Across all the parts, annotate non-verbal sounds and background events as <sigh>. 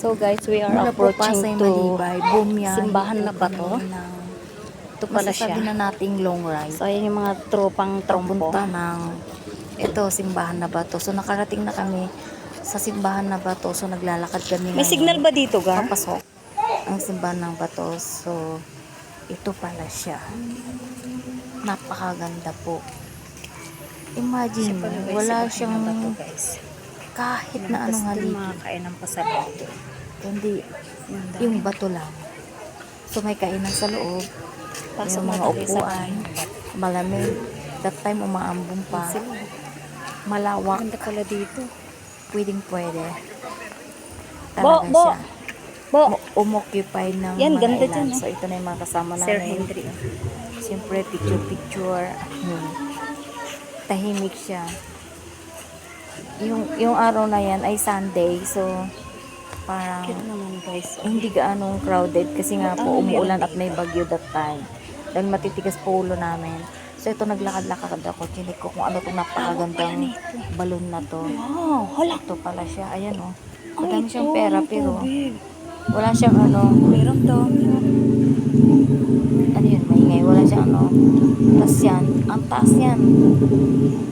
So guys, we are Mula approaching to Bumyan. simbahan na ba to? Ito pala siya. Masasabi na nating long ride. So ayan yung mga tropang trompo. Papunta ng ito, simbahan na ba to? So nakarating na kami sa simbahan na ba to? So naglalakad kami May ngayon. signal ba dito, Gar? Papasok ang simbahan ng bato. So, ito pala siya. Napakaganda po. Imagine, wala siyang guys. Kahit na anong haligi. mga kainan pa sa loob. Kundi, yung bato lang. So, may kainan sa loob. Pasok yung mga upuan. Malamig. That time, umaambong pa. Malawak. Ganda pala dito. Pwedeng pwede. Bo, Talaga bo. siya. Bo, Mo- umoccupy ng Yan, mga ganda ilan. dyan. So, ito na yung mga kasama namin. Sir Henry. Siyempre, picture-picture. Hmm. Tahimik siya. Yung, yung araw na yan ay Sunday. So, parang naman guys. hindi gaanong crowded kasi nga po Ah, umuulan at may bagyo that time. Dahil matitigas po ulo namin. So, ito naglakad-lakad ako. Chinik ko kung ano itong napakagandang balon na to. Wow, hala. Ito pala siya. Ayan o. Oh. Madami siyang pera pero wala siyang ano, Meron daw. ano yun, maingay, wala siyang tas yan, ang taas yan.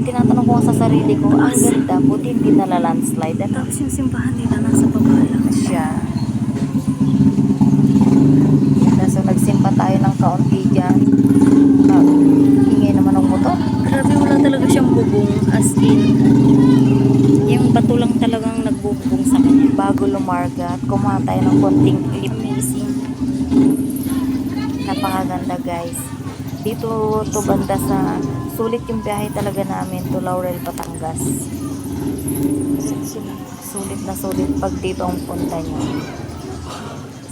Tinatanong ko sa sarili ko, ang ganda, buti hindi nalalandslide. Ano Tapos yung simbahan nila nasa baba lang. siya? So, nagsimpa tayo ng kaunti dyan. Ingay naman ng motor. Grabe, wala talaga siyang bubong. As in, yung bato lang talagang nagbubong sa kanya. Bago lumarga at kumuha tayo ng konting clip. Amazing. Napakaganda guys. Dito to banda sa sulit yung biyahe talaga namin to Laurel, Batangas. Sulit na sulit pag dito ang punta nyo.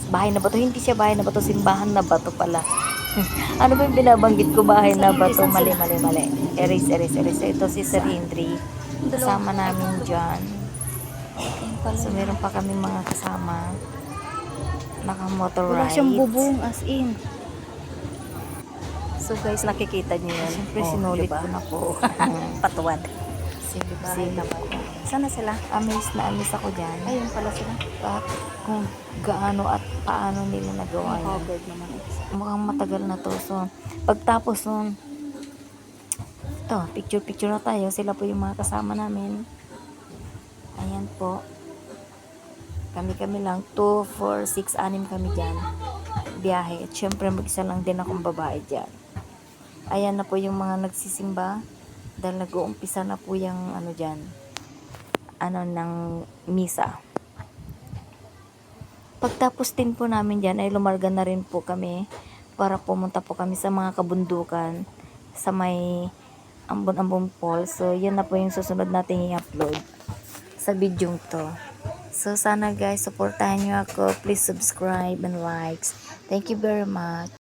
Bahay na ba to? Hindi siya bahay na ba to? Simbahan na ba to pala? <laughs> ano ba yung binabanggit ko? Bahay na ba to? Mali, mali, mali. Erase, erase, erase. Ito si Sir Hendry. Kasama namin dyan. So, meron pa kami mga kasama. Naka-motor Wala rides. siyang bubong as in. So guys, nakikita niyo yan. Siyempre, Oh, sinulit diba? ko na po. <laughs> Patuwad. Silip, Bahay na ba? Sana sila? Amazed na amazed ako dyan. Ayun pala sila. At kung gaano at paano nila nagawa yan. Covered naman. Mukhang matagal na to. So, pagtapos nun, ito, picture-picture na tayo. Sila po yung mga kasama namin. Ayan po. Kami-kami lang. 2, 4, 6, 6 kami dyan. Biyahe. At syempre, mag-isa lang din akong babae dyan. Ayan na po yung mga nagsisimba. Dahil nag-uumpisa na po yung ano dyan. Ano ng misa. Pagtapos din po namin dyan ay lumarga na rin po kami para pumunta po kami sa mga kabundukan sa may Ambon-Ambon Falls. So, yan na po yung susunod natin i-upload sa video to. So, sana guys, supportahan nyo ako. Please subscribe and likes. Thank you very much.